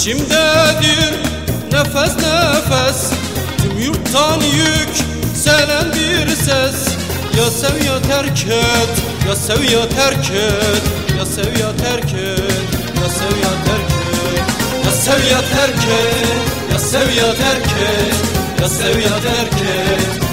İçimdedir nefes nefes. Tüm yurttan yükselen bir ses. Ya sev ya terk et Ya sev ya terk et. Ya sev ya terk et Ya sev ya terk et. Ya sev ya terk et Ya sev ya terk et. Ya sev ya terk et.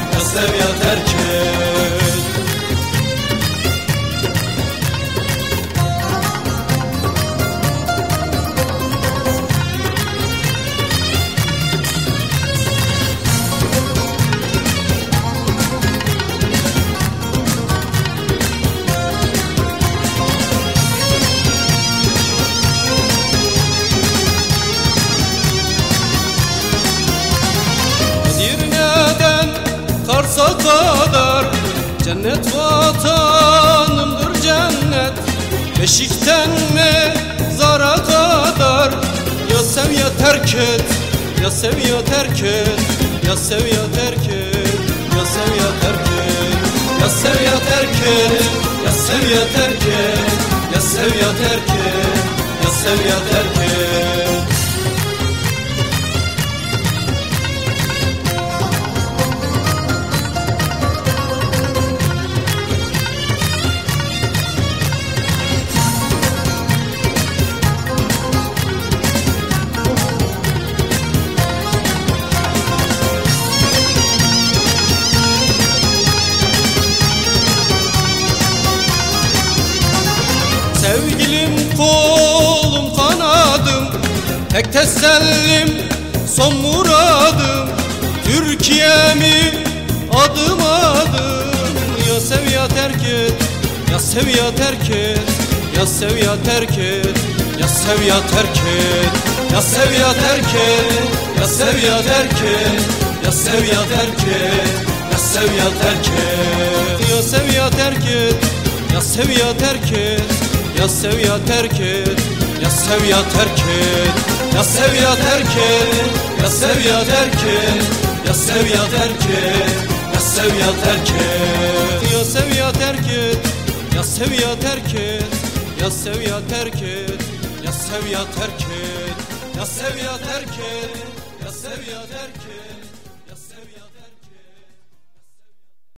Cennet vatanımdır cennet. Beşikten mezara kadar? Ya sev ya terk et Ya sev ya terk et. Ya sev ya terk et Ya sev ya terk et. Ya sev ya terk et Ya sev ya terk et. Ya sev ya terk et Ya sev ya terk et Sevgilim kolum kanadım Tek tesellim son muradım Türkiye'mi adım adım Ya sev ya terk et Ya sev ya terk et Ya sev ya terk et Ya sev ya terk et Ya sev ya terk et Ya sev ya terk et Ya sev ya terk et Ya sev ya terk et Ya sev ya terk et Ya sev ya terk et Ya sev ya terk et Ya sev ya terk et Ya sev ya terk et Ya sev ya terk et Ya sev ya terk et Ya sev ya terk et Ya sev ya terk et Ya sev ya terk et Ya sev ya terk et Ya sev ya terk et Ya sev ya terk et Ya sev ya terk et